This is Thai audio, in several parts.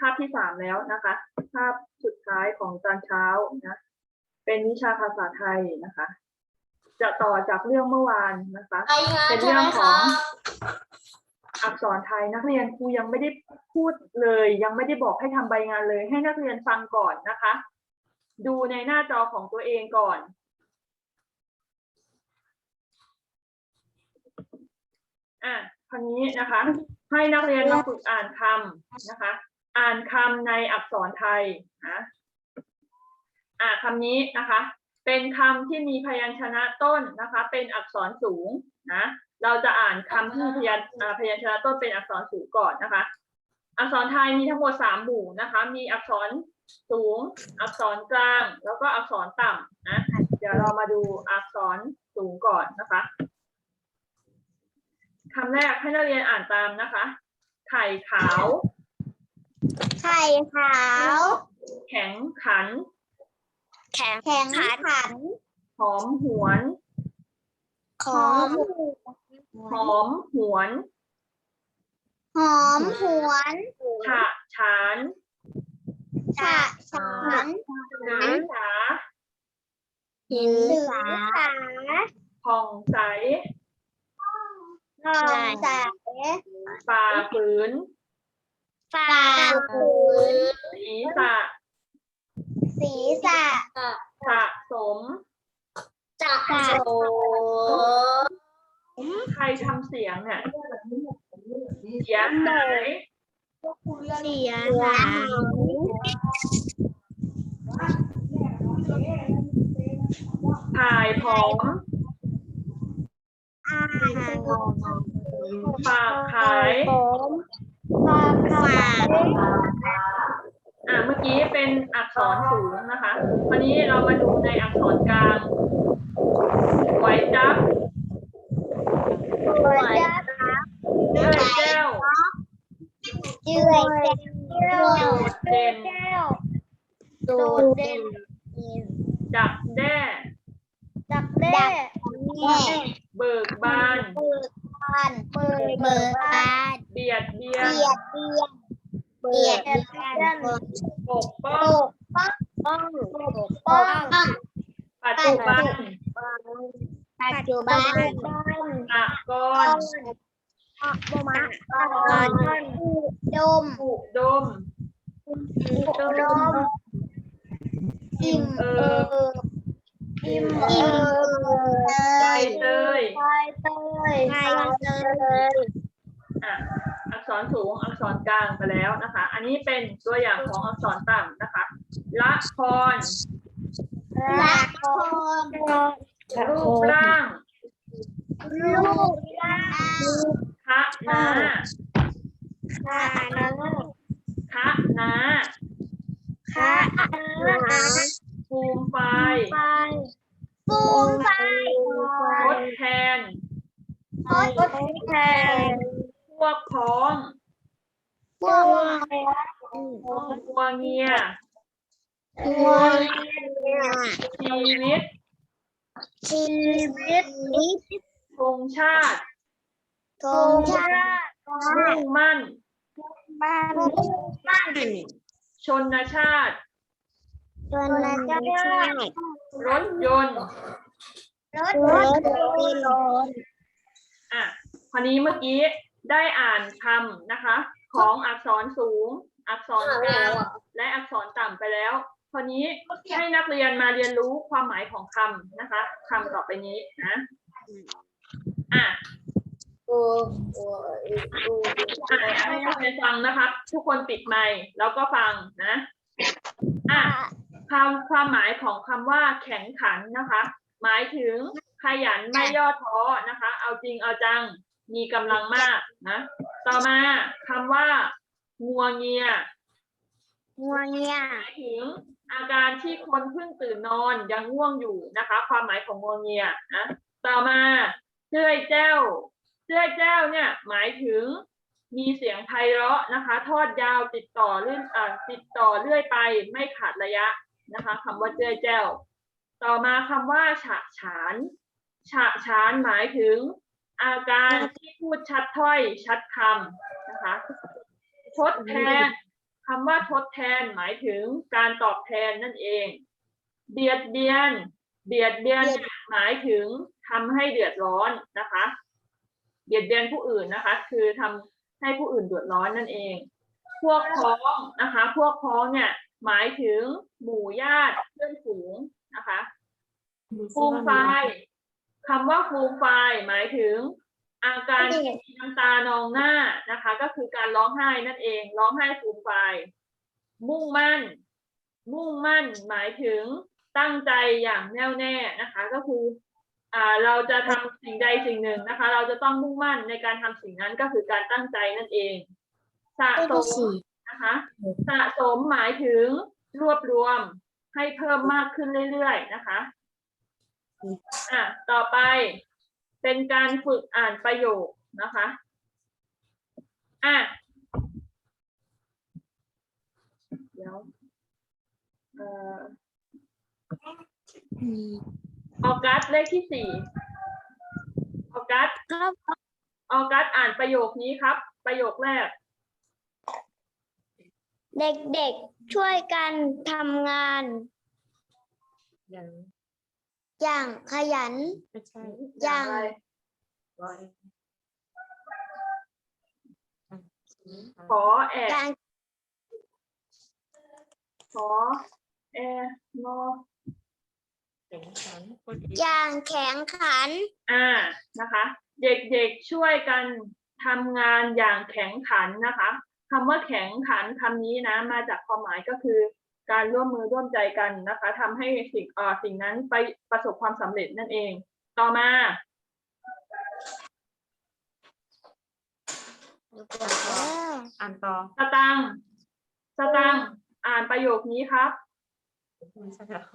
คาบที่สามแล้วนะคะคาบสุดท้ายของตอนเช้านะเป็นวิชาภาษาไทยนะคะ จะต่อจากเรื่องเมื่อวานนะคะรายงานเป็นใช่เรื่ไหอมงขคอรังบอักษรไทยนักเรียนครูยังไม่ได้พูดเลย ยังไม่ได้บอกให้ทำใบงานเลย ให้นักเรียนฟังก่อนนะคะ ดูในหน้าจอของตัวเองก่อนอะคราวนี้นะคะ ให้นักเรียนมาฝึกอ่านคำนะคะ อ่านคำในอักษรไทยนะอะคำนี้นะคะ เป็นคำที่มีพยัญชนะต้นนะคะ เป็นอักษรสูงนะ เราจะอ่านคำที่พยัญพยัญชนะต้นเป็นอักษรสูงก่อนนะคะ อักษรไทยมีทั้งหมดสามหมู่นะคะ มีอักษรสูง อักษรกลาง แล้วก็อักษรต่ำนะ เดี๋ยวเรามาดูอักษรสูงก่อนนะคะคำแรกให้นักเรียนอ่านตามนะคะ ไข่ขาว ไข่ขาว แข็งขัน แข็งแข็งขันหอมหวน หอมหอมหวน หอมหวนฉะฉานฉะฉานหรือสาหินสาผ่องใสทองใสฝ่าฝืน ฝ่าฝืนศีรษะศีรษะสะสมจักรโสใครทำเสียงเนี่ยเสียงไหายเสียหายถ่ายผอมอาหารฝากขายผม ฝากขายอะเมื่อกี้เป็นอักษรสูงนะคะวันนี้เรามาดูในอักษรกลางไหวจับหัวจับเลื่อยแก้วเจือยแก้วโดดเด่นแก้วโดดเด่นดักแด้ดักแด้เบิกบานเปิดบานเปิดเปิดบาน เบียดเบียนเบียดเบียนปกป้องป้องป้องป้องปัจจุบันปัจจุบันตะกอนมาดมอุดมดมอิ่มเอิบอิ่มเอิบใบเตยใบเตยใบเตยอะ รสูงอักษรกลางไปแล้วนะคะ อันนี้เป็นตัวอย่างของอักษรต่ำนะคะ ละครละครรูปร่างลูกร่างคะนาขานาคะนาขานาภูมิไฟไฟฟูมไฟทดแทนทดแทน พวกพ้อง พวกวัวเงียตัวชีวิต ชีวิตธงชาติธงชาติมุ่งมั่นบ้านบ้านชนชาติชนชาติรถยนต์รถรถรถอะคราวนี้เมื่อกี้ ได้อ่านคำนะคะ ของอักษรสูง อักษรกลางและอักษรต่ำไปแล้วคราวนี้ให้นักเรียนมาเรียนรู้ความหมายของคำนะคะคำต่อไปนี้นะอะโอ้โอ้อะให้นักเรียนฟังนะครับทุกคนปิดไมค์แล้วก็ฟังนะอะคำความหมายของคำว่าแข็งขันนะคะ หมายถึงขยันไม่ย่อท้อนะคะ เอาจริงเอาจัง มีกำลังมากนะ ต่อมาคำว่างัวเงียงัวเงียหมายถึงอาการที่คนเพิ่งตื่นนอนยังง่วงอยู่นะคะ ความหมายของงัวเงียนะต่อมาเจ้ยแจ้วเจ้ยแจ้วเนี่ยหมายถึงมีเสียงไพเราะนะคะ ทอดยาวติดต่อเรื่อยอ่าติดต่อเรื่อยไปไม่ขาดระยะนะคะคำว่าเจ้ยแจ้วต่อมาคำว่าฉะฉาน ฉะฉานหมายถึง อาการที่พูดชัดถ้อยชัดคำนะคะ ทดแทนคำว่าทดแทนหมายถึงการตอบแทนนั่นเอง เบียดเบียน เบียดเบียนเนี่ยหมายถึงทำให้เดือดร้อนนะคะ เบียดเบียนผู้อื่นนะคะ คือทำให้ผู้อื่นเดือดร้อนนั่นเอง พวกพ้องนะคะ พวกพ้องเนี่ยหมายถึงหมู่ญาติเพื่อนฝูงนะคะฟูมไฟาย คำว่าฟูมไฟายหมายถึง อาการที่มีน้ำตานองหน้านะคะ ก็คือการร้องไห้นั่นเอง ร้องไห้ฟูมไฟายมุ่งมั่น มุ่งมั่น หมายถึงตั้งใจอย่างแน่วแน่นะคะ ก็คืออ่าเราจะทำสิ่งใดสิ่งหนึ่งนะคะ เราจะต้องมุ่งมั่นในการทำสิ่งนั้นก็คือการตั้งใจนั่นเอง สะสมนะคะสะสมหมายถึงรวบรวมให้เพิ่มมากขึ้นเรื่อยๆนะคะ อะต่อไปเป็นการฝึกอ่านประโยคนะคะอะเดี๋ยวเอ่อออกัสเลขที่สี่ออกัสครับออกัสอ่านประโยคนี้ครับ ประโยคแรก เด็กๆช่วยกันทำงานยัง อย่างขยัน ไม่ใช่อย่างไรร้อยขอแออย่างขอแอรอเสียงฉันคนอีกอย่างแข็งขัน อ่านะคะ เด็กๆช่วยกันทำงานอย่างแข็งขันนะคะคำว่าแข็งขันคำนี้นะ มาจากความหมายก็คือ การร่วมมือร่วมใจกันนะคะทำให้สิ่งเอ่อสิ่งนั้นไปประสบความสำเร็จนั่นเอง ต่อมาอ่านต่อสตังค์สตังค์อ่านประโยคนี้ครับไม่ใช่แล้ว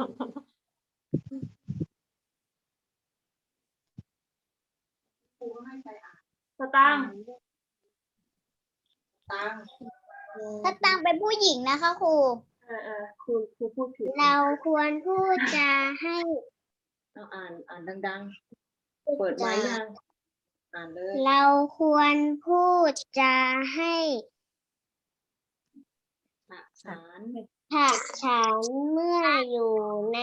สตังค์ถ้าตังเป็นผู้หญิงนะคะครูเออเออครูครูพูดผิดเราควรพูดจาให้เอาอ่านอ่านดัง ๆ เปิดไว้ยังอ่านเลยเราควรพูดจาให้ฉะฉานถักฉันเมื่ออยู่ใน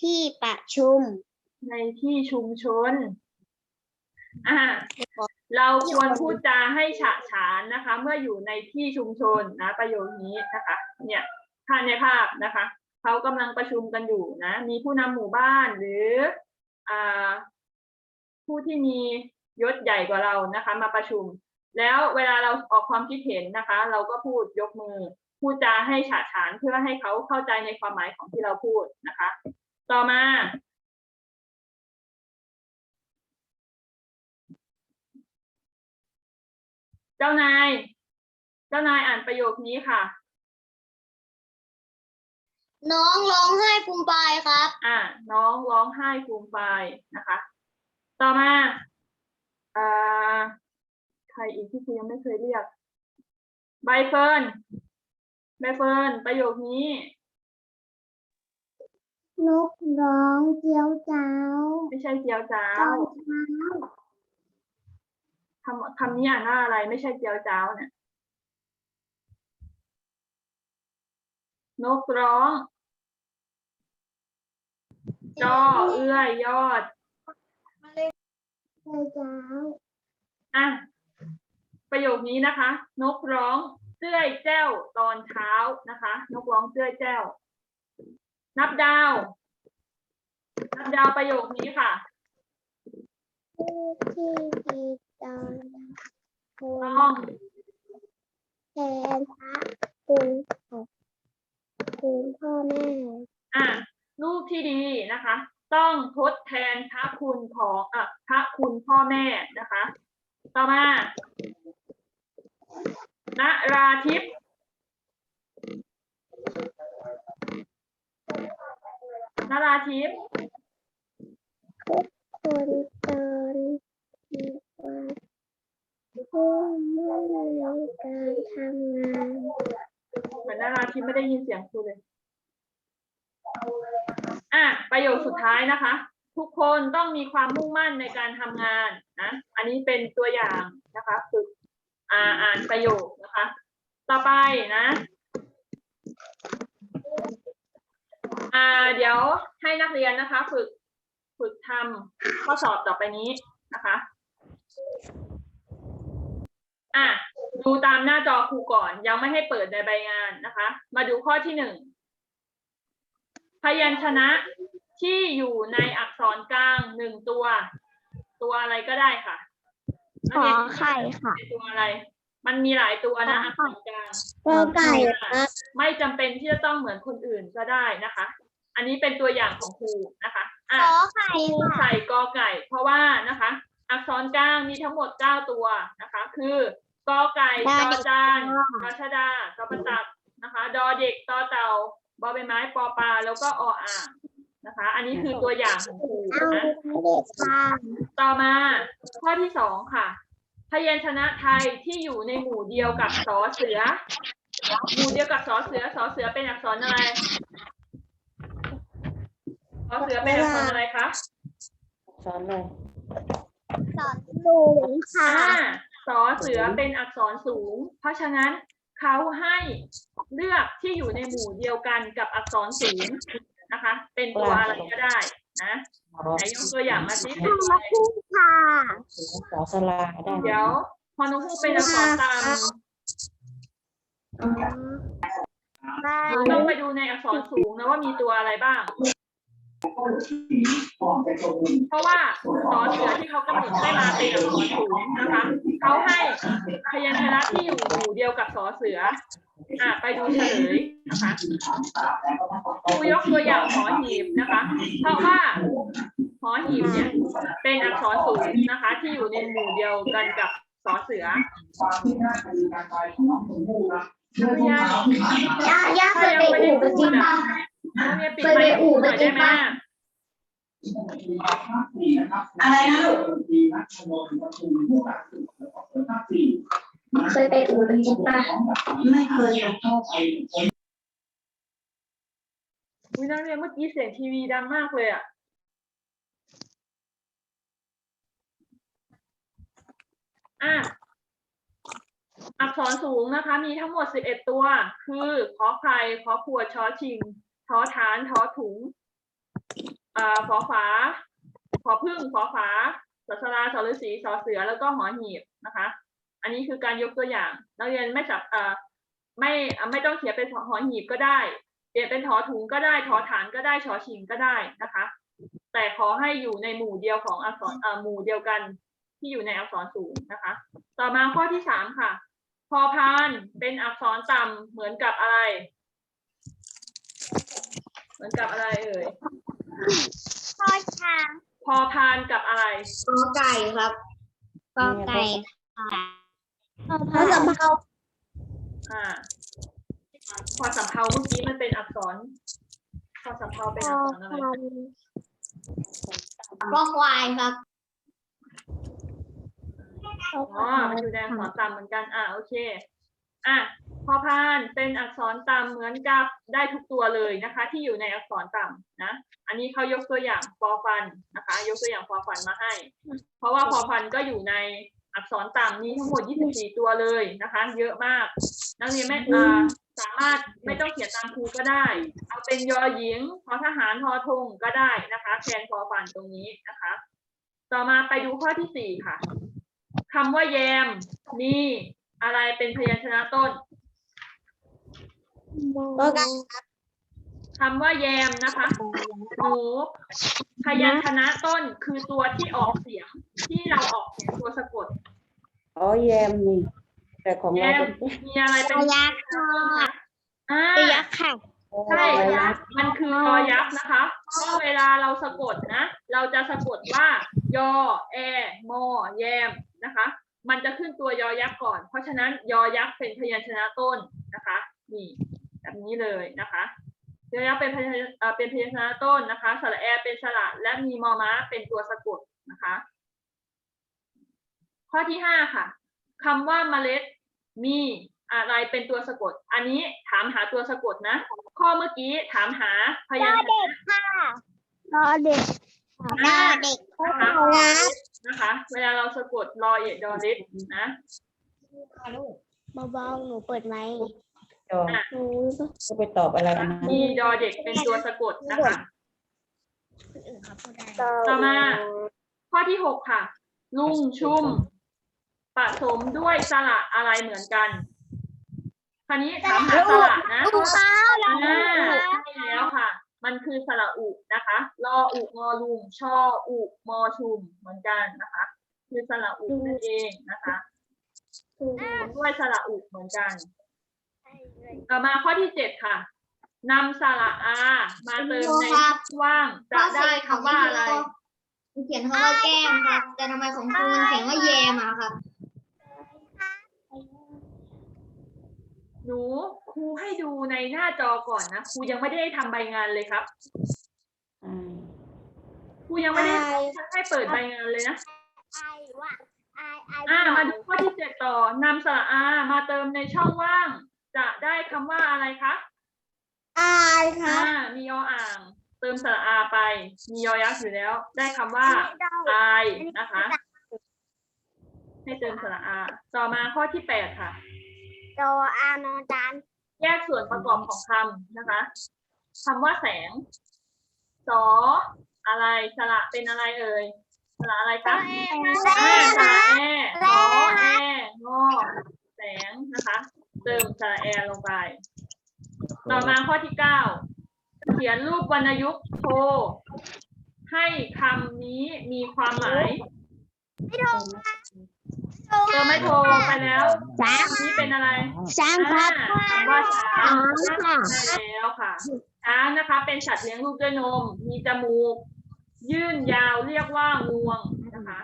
ที่ประชุม ในที่ชุมชน อ่า เราควรพูดจาให้ฉะฉานนะคะ เมื่ออยู่ในที่ชุมชนนะ ประโยคนี้นะคะ เนี่ย ภาพในภาพนะคะเขากำลังประชุมกันอยู่นะ มีผู้นำหมู่บ้านหรืออ่าผู้ที่มียศใหญ่กว่าเรานะคะ มาประชุม แล้วเวลาเราออกความคิดเห็นนะคะ เราก็พูดยกมือพูดจาให้ฉะฉานเพื่อให้เขาเข้าใจในความหมายของที่เราพูดนะคะ ต่อมาเจ้านาย เจ้านายอ่านประโยคนี้ค่ะ น้องร้องไห้ปูมปายครับ อ่า น้องร้องไห้ฟูมฟายนะคะ ต่อมาอ่าใครอีกที่คุณยังไม่เคยเรียก ใบเฟิร์น ใบเฟิร์น ประโยคนี้ นกร้องเจียวเจ้าไม่ใช่เจียวจ้าตอวนเช้าคำคำนี้อ่านว่าอะไร ไม่ใช่เจียวจ้าวเนี่ย นกร้อง จอเอื้อยยอด เจียวเช้าอะ ประโยคนี้นะคะ นกร้องเจ้ยแจ้วตอนเช้านะคะ นกร้องเจ้ยแจ้ว นับดาว นับดาวประโยคนี้ค่ะที่ที่ดีตอนคุต้ณองแทนพระคุณของคุณพ่อแม่ อะ ลูกที่ดีนะคะ ต้องทดแทนพระคุณของอะพระคุณพ่อแม่นะคะ ต่อมานราทิพย์นราทิพย์คนตอนมีความมุ่งมั่นในการทำงานเหมือนนาราทิพย์ไม่ได้ยินเสียงครูเลย อะประโยคสุดท้ายนะคะ ทุกคนต้องมีความมุ่งมั่นในการทำงานนะอันนี้เป็นตัวอย่างนะคะฝึกอ่าอ่านประโยคนะคะ ต่อไปนะอ่าเดี๋ยวให้นักเรียนนะคะ ฝึกฝึกทำข้อสอบต่อไปนี้นะคะอะดูตามหน้าจอครูก่อนยังไม่ให้เปิดในใบงานนะคะ มาดูข้อที่หนึ่ง พยัญชนะที่อยู่ในอักษรกลางหนึ่งตัว ตัวอะไรก็ได้ค่ะขอไข่ค่ะ เป็นตัวอะไร มันมีหลายตัวนะอักษรกลางกอไก่ครับไม่จำเป็นที่จะต้องเหมือนคนอื่นก็ได้นะคะ อันนี้เป็นตัวอย่างของครูนะคะอะขอไข่ครูค่ะ ใส่กอไก่ เพราะว่านะคะ อักษรกลางมีทั้งหมดเก้าตัวนะคะ คือกอไก่จอจานกอชดากอประตักนะคะ ดอเด็กตอเต่า บอใบไม้ปอปลาแล้วก็ออ่างนะคะ อันนี้คือตัวอย่างของครูเอานะเด็กค่ะต่อมาข้อที่สองค่ะ พยัญชนะไทยที่อยู่ในหมู่เดียวกับสอเสือ หมู่เดียวกับสอเสือสอเสือเป็นอักษรอะไรสอเสือเป็นอักษรอะไรคะสอนเลยสอนสูงค่ะอ่าสอเสือเป็นอักษรสูง เพราะฉะนั้น เขาให้เลือกที่อยู่ในหมู่เดียวกันกับอักษรสูงนะคะ เป็นตัวอะไรก็ได้นะไหนยกตัวอย่างมาสิเป็นตัวอะไรค่ะสอสลาได้ไหมเดี๋ยวพอน้องพูดเป็นอักษรตามได้เราต้องไปดูในอักษรสูงนะว่ามีตัวอะไรบ้าง เพราะว่าสอเสือที่เขากำหนดได้มาเป็นอักษรสูงนะคะเขาให้พยัญชนะที่อยู่หมู่เดียวกับสอเสืออะไปดูเฉลยนะคะครูยกตัวอย่างหอหีบนะคะ เพราะว่าหอหีบเนี่ยเป็นอักษรสูงนะคะ ที่อยู่ในหมู่เดียวกันกับสอเสือนักเรียนย่าย่าเคยไปอู่กันจริง ป่ะนักเรียนปิดไมค์ครูหน่อยได้ไหมอะไรนะลูกเคยไปอู่กันจริงป่ะไม่เคยค่ะอุ๊ยนักเรียนเมื่อกี้เสียงทีวีดังมากเลยอะ อะ อักษรสูงนะคะ มีทั้งหมด 11 ตัว คือขอไข่ขอขวดชอชิง ทอฐานทอถุงอ่าฝอฝาขอพึ่งฝอฝาสสราสฤษีสอเสือแล้วก็หอหีบนะคะ อันนี้คือการยกตัวอย่างนักเรียนไม่จับอ่าไม่ไม่ต้องเขียนเป็นหอหีบก็ได้เปลี่ยนเป็นถอถุงก็ได้ถอฐานก็ได้ชอชิงก็ได้นะคะ แต่ขอให้อยู่ในหมู่เดียวของอักษรอ่อหมู่เดียวกันที่อยู่ในอักษรสูงนะคะ ต่อมาข้อที่สามค่ะ พอพานเป็นอักษรต่ำเหมือนกับอะไร เหมือนกับอะไรเอ่ยพ่อช้างพอพานกับอะไร กอไก่ครับกอไก่ค่ะพอสำเภาอ่าพอสำเภาเมื่อกี้มันเป็นอักษร พอสำเภาเป็นอักษรอะไรกอควายครับอ๋อมันอยู่ในอักษรต่ำเหมือนกัน อ่าโอเค อะ พอพานเป็นอักษรต่ำเหมือนกับได้ทุกตัวเลยนะคะ ที่อยู่ในอักษรต่ำนะ อันนี้เขายกตัวอย่างฟอฟันนะคะ ยกตัวอย่างฟอฟันมาให้ เพราะว่าฟอฟันก็อยู่ในอักษรต่ำนี้ทั้งหมด 24 ตัวเลยนะคะ เยอะมาก นักเรียนไม่อ่าสามารถไม่ต้องเขียนตามครูก็ได้ เอาเป็นยอหญิงทอทหารทอทงก็ได้นะคะแทนฟอฟันตรงนี้นะคะ ต่อมาไปดูข้อที่สี่ค่ะคำว่าแยมมีอะไรเป็นพยัญชนะต้น กอไก่คำว่าแยมนะคะหนูพยัญชนะต้นคือตัวที่ออกเสียง ที่เราออกเสียงตัวสะกดอ๋อแยมนี่แต่ของแยเรามเป็นมีอะไรเป็นพยัญชนะต้นคะอ่า ยักษ์ค่ะ ใช่มันคือยอยักษ์นะคะเพราะเวลาเราสะกดนะ เราจะสะกดว่า ยอ แอมอแยมนะคะ มันจะขึ้นตัวยอยักษ์ก่อน เพราะฉะนั้นยอยักษ์เป็นพยัญชนะต้นนะคะ นี่ แบบนี้เลยนะคะยอยักษ์เป็นพยัญชนะเอ่อเป็นพยัญชนะต้นนะคะสระแอเป็นสระและมีมอม้าเป็นตัวสะกดนะคะ ข้อที่ห้าค่ะคำว่าเมล็ดมีอะไรเป็นตัวสะกด อันนี้ถามหาตัวสะกดนะ ข้อเมื่อกี้ถามหาพยัญชนะค่ะรอเด็กรอเด็กนะคะนะนะคะ เวลาเราสะกดรอเอกดอริสนะเบาๆหนูเปิดไหมค์จต่ ออะก็ไปตอบอะไรอันนั้นมีดอเด็กเป็นตัวสะกดนะคะ ต่อมา ข้อที่หกค่ะ ลุงชุมผสมด้วยสระอะไรเหมือนกันคราวนี้ถามหาสระนะลูกค้าอ่าใช่แล้วค่ะ มันคือสระอุนะคะรออุงอลุงชออุมอชุมเหมือนกันนะคะ คือสระอุนั่นเองนะคะด้วยสระอุเหมือนกัน ต่อมาข้อที่เจ็ดค่ะนำสระอา มาเติมในช่องว่างจะได้คำว่าอะไร เขียนคำว่าแก้มครับ แต่ทำไมของคุณเขียนว่าแยมอะครับ หนูครูให้ดูในหน้าจอก่อนนะครูยังไม่ได้ทำใบงานเลยครับอ่าครูยังไม่ได้ใช่ให้เปิดใบงานเลยนะไอว่าไอไออ่ามาดูข้อที่เจ็ดต่อนำสระอา มาเติมในช่องว่าง จะได้คำว่าอะไรคะไอคอ่ารับมียออ่าง เติมสระอาไป มียอยักษ์อยู่แล้ว ได้คำว่า อายนะคะ ให้เติมสระอา ต่อมาข้อที่แปดค่ะ โดอานอจานแยกส่วนประกอบของคำนะคะคำว่าแสง สอ อะไรสระเป็นอะไรเอ่ย สระอะไรคะอ่าสระแอสอแองอแสงนะคะ เติมสระแอลงไป ต่อมาข้อที่เก้าเขียนรูปวรรณยุกต์โทรให้คำนี้มีความหมายเติมไม่โทรไปแล้วช้างนี่เป็นอะไรช้างครับอ่าคำว่าช้างช้างค่ะใช่แล้วค่ะช้างนะคะ เป็นสัตว์เลี้ยงลูกด้วยนม มีจมูก ยื่นยาวเรียกว่างวงนะคะ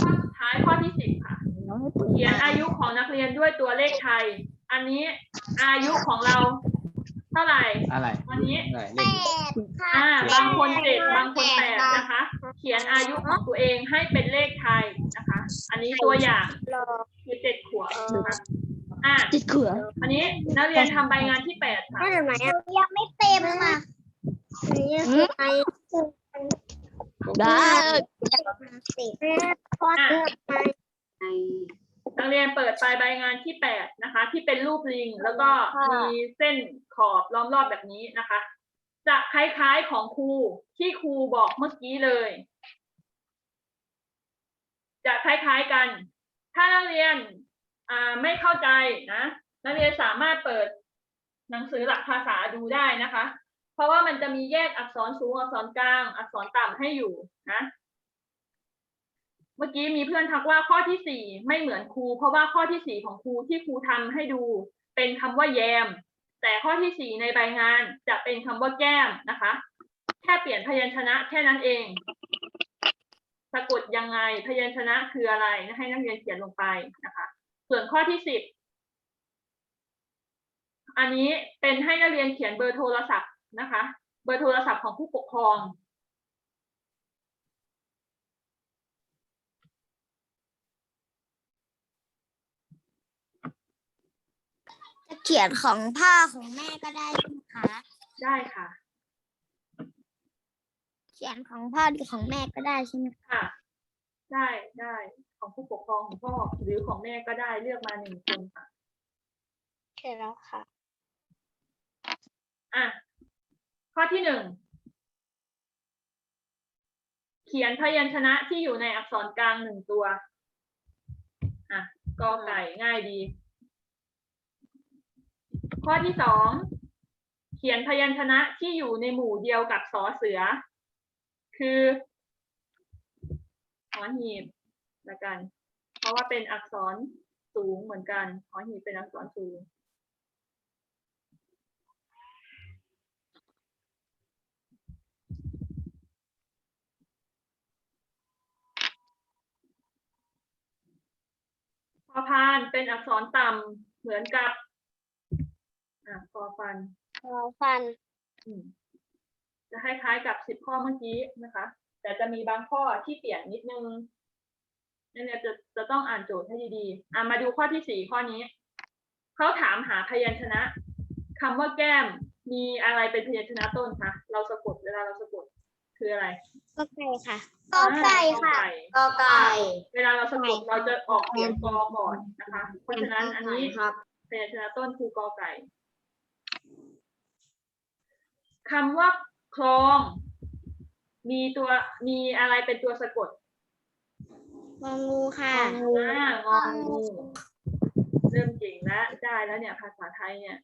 ข้อสุดท้ายข้อที่สิบค่ะ เขียนอายุของนักเรียนด้วยตัวเลขไทย อันนี้อายุของเราเท่าไหร่ อะไรวันนี้ อะไรแปเล่นดค่ะอ่า บางคนเจ็ดบางคนแปดนะคะ เขียนอายุของตัวเองให้เป็นเลขไทยนะคะ อันนี้ตัวอย่างคือเจ็ดขวบนะคะอ่าจิตเขืออันนี้นักเรียนทำใบงานที่แปดค่ะไม่ไหนอะยังไม่เต็มอะนี่คือไอได้ สิพอเลือกไป ไอนักเรียนเปิดไฟล์ใบงานที่แปดนะคะ ที่เป็นรูปลิง แล้วก็มีเส้นขอบล้อมรอบแบบนี้นะคะ จะคล้ายๆของครูที่ครูบอกเมื่อกี้เลย จะคล้ายๆกัน ถ้านักเรียนอ่าไม่เข้าใจนะนักเรียนสามารถเปิดหนังสือหลักภาษาดูได้นะคะ เพราะว่ามันจะมีแยกอักษรสูงอักษรกลาง อักษรต่ำให้อยู่นะ เมื่อกี้มีเพื่อนทักว่าข้อที่สี่ไม่เหมือนครู เพราะว่าข้อที่สี่ของครูที่ครูทำให้ดู เป็นคำว่าแยม แต่ข้อที่สี่ในใบงานจะเป็นคำว่าแก้มนะคะ แค่เปลี่ยนพยัญชนะแค่นั้นเอง สะกดยังไงพยัญชนะคืออะไรให้นักเรียนเขียนลงไปนะคะ ส่วนข้อที่สิบอันนี้เป็นให้นักเรียนเขียนเบอร์โทรศัพท์นะคะ เบอร์โทรศัพท์ของผู้ปกครอง เขียนของพ่อของแม่ก็ได้ใช่ไหมคะ ได้ค่ะ เขียนของพ่อหรือของแม่ก็ได้ใช่ไหมคะค่ะ ได้ได้ของผู้ปกครองของพ่อหรือของแม่ก็ได้เลือกมาหนึ่งคนค่ะใช่แล้วค่ะ อะ ข้อที่หนึ่ง เขียนพยัญชนะที่อยู่ในอักษรกลางหนึ่งตัว อะกอไก่ง่ายดี ข้อที่สองเขียนพยัญชนะที่อยู่ในหมู่เดียวกับสอเสือ คือหอหีบละกัน เพราะว่าเป็นอักษรสูงเหมือนกันหอหีบเป็นอักษรสูง พอพานเป็นอักษรต่ำเหมือนกับ อะพอฟันเราฟัน อืมจะคล้ายๆกับสิบข้อเมื่อกี้นะคะ แต่จะมีบางข้อที่เปลี่ยนนิดนึงนั่นเนี่ยจะจะต้องอ่านโจทย์ให้ดีๆ อะมาดูข้อที่สี่ข้อนี้ เขาถามหาพยัญชนะคำว่าแก้มมีอะไรเป็นพยัญชนะต้นคะเราสะกดเวลาเราสะกดคืออะไรก็ไก่ค่ะก็ไก่ค่ะอ่าก็ไก่เวลาเราสะกดเราจะออกเสียงกอก่อนนะคะ เพราะฉะนั้นอันนี้ครับพยัญชนะต้นคือกอไก่ คำว่าคลอง มีตัวมีอะไรเป็นตัวสะกดงองูค่ะอ่างองูเริ่มเก่งแล้วได้แล้วเนี่ย ภาษาไทยเนี่ย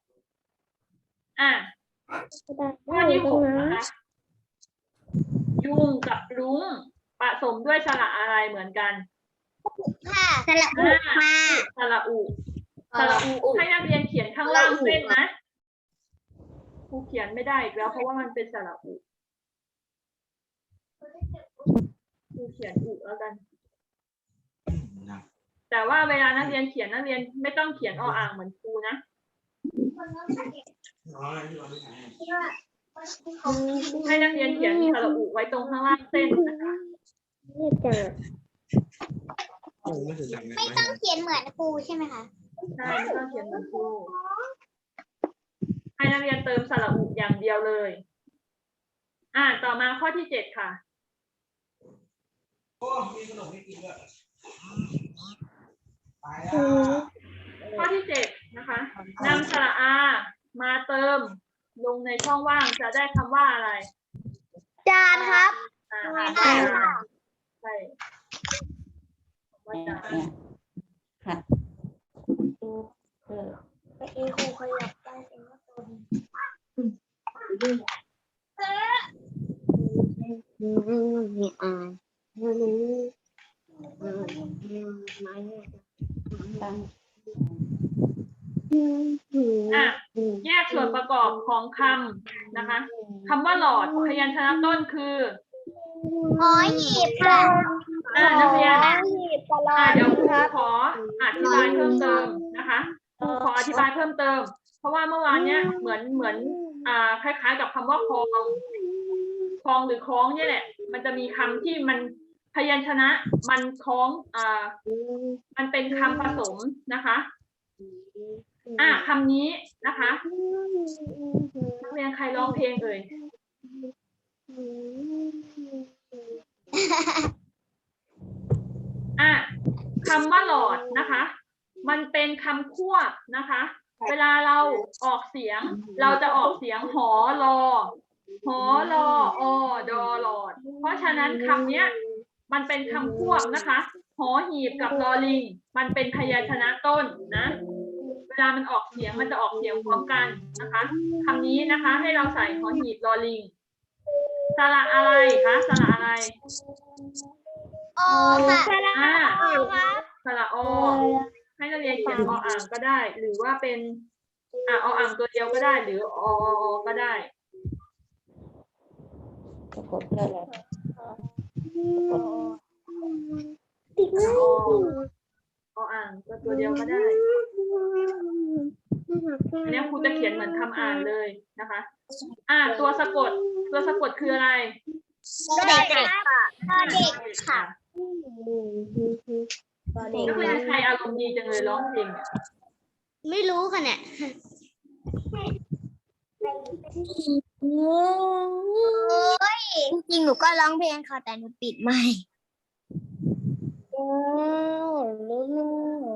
อะข้อที่หกนะคะ ยุงกับรุ้งผสมด้วยสระอะไรเหมือนกันค่ะสระอุอ่าค่ะสระอุสระอุให้นักเรียนเขียนข้างล่างเส้นนะค รูเขียนไม่ได้อีกแล้ว เพราะว่ามันเป็นสระอุครูเขียนอุแล้วกันแต่ว่าเวลานักเรียนเขียนนักเรียนไม่ต้องเขียนออ่างเหมือนครูนะให้นักเรียนเขียนสระอุไว้ตรงข้างล่างเส้นนะคะไม่ต้องเขียนเหมือนครูใช่ไหมคะ ใช่ไม่ต้องเขียนเหมือนครู ให้นักเรียนเติมสระอุอย่างเดียวเลย อ่า ต่อมาข้อที่เจ็ดค่ะข้อที่เจ็ดนะคะนำสระอา มาเติม ลงในช่องว่างจะได้คำว่าอะไรจานครับ อ่าอ่านอ่าได้ค่ะ ใช่ว่าจะเนี่ยค่ะ เออเมื่อกี้ครูขยับได้เป็นว่าตัวนี้มี อ่านตั้งอะ แยกส่วนประกอบของคำนะคะคำว่าหลอดพยัญชนะต้นคือหอหีบค่ะอ่านักเรียนหอหีบตลออ่าดเดี๋ยวครูครับขออธิบายเพิ่มเติมนะคะครูขออธิบายเพิ่มเติม เพราะว่าเมื่อวานเนี้ยเหมือนเหมือน อ่าคล้ายๆ กับคำว่าคลอง คลองหรือคล้องเนี่ยแหละ มันจะมีคำที่มันพยัญชนะมันคล้องอ่ามันเป็นคำผสมนะคะ อ่าคำนี้นะคะนักเรียนใครร้องเพลงเอ่ยอะคำว่าหลอดนะคะ มันเป็นคำควบนะคะ เวลาเราออกเสียง เราจะออกเสียงหอรอ หอรออดอหลอด เพราะฉะนั้นคำเนี้ย มันเป็นคำควบนะคะหอหีบกับลอลิง มันเป็นพยัญชนะต้นนะ เวลามันออกเสียงมันจะออกเสียงพร้อมกันนะคะคำนี้นะคะ ให้เราใส่หอหีบลอลิงสระอะไรคะสระอะไรโอค่ะอ่าโอครับสระอให้นักเรียนเขียนออ่างก็ได้ หรือว่าเป็นอ่าออ่างตัวเดียวก็ได้ หรือออก็ได้ สะกดเพื่ออะไรสะกดอออ่างก็ตัวเดียวก็ได้อันนี้ครูจะเขียนเหมือนคำอ่านเลยนะคะ อ่าตัวสะกด ตัวสะกดคืออะไรเด็กค่ะเด็กค่ะนักเรียนใครอารมณ์ดีจังเลยร้องเพลงเนี่ยไม่รู้ค่ะเนี่ยโอ้ยจ ริงๆหนูก็ร้องเพลงค่ะแต่หนูปิดไม่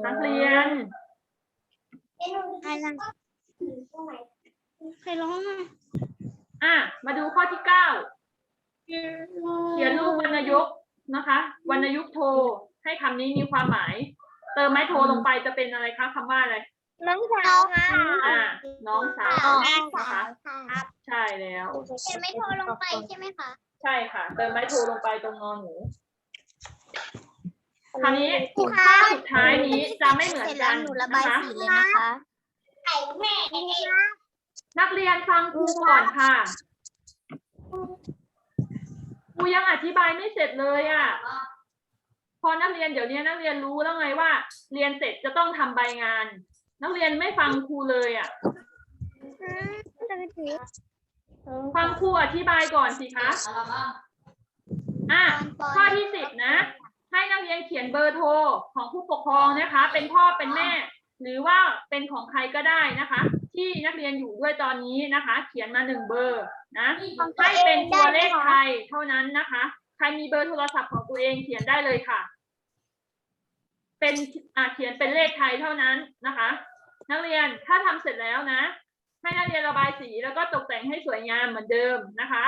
นักเรียนใครร้องใครร้องอะอะ มาดูข้อที่เก้าเขียนรูปวรรณยุกต์นะคะ วรรณยุกต์โท ให้คำนี้มีความหมาย เติมไม้โทลงไปจะเป็นอะไรคะคำว่าอะไร น้องสาวค่ะอ่าน้องสาวน้องนะสาคะวค่ะใช่แล้ว เขียนไม่โทรลงไปใช่ไหมคะ ใช่ค่ะ เติมไม้โทลงไปตรงนอนหนูคราวนี้ครูคะ ข้อสุดท้ายนี้จะไม่เหมือนกันหนูระบายนะคะสีเลยนะคะไข่แม่นักเรียนฟังครูก่อนค่ะครูยังอธิบายไม่เสร็จเลยอะ พอนักเรียนเดี๋ยวนี้นักเรียนรู้แล้วไงว่า เรียนเสร็จจะต้องทำใบงาน นักเรียนไม่ฟังครูเลยอะ ฟังครูอธิบายก่อนสิคะอะข้อที่สิบนะ ให้นักเรียนเขียนเบอร์โทรของผู้ปกครองนะคะ เป็นพ่อเป็นแม่ หรือว่าเป็นของใครก็ได้นะคะ ที่นักเรียนอยู่ด้วยตอนนี้นะคะ เขียนมาหนึ่งเบอร์นะให้เป็นตัวเลขไทยเท่านั้นนะคะ ใครมีเบอร์โทรศัพท์ของตัวเองเขียนได้เลยค่ะ เป็นอ่าเขียนเป็นเลขไทยเท่านั้นนะคะ นักเรียนถ้าทำเสร็จแล้วนะ ให้นักเรียนระบายสีแล้วก็ตกแต่งให้สวยงามเหมือนเดิมนะคะ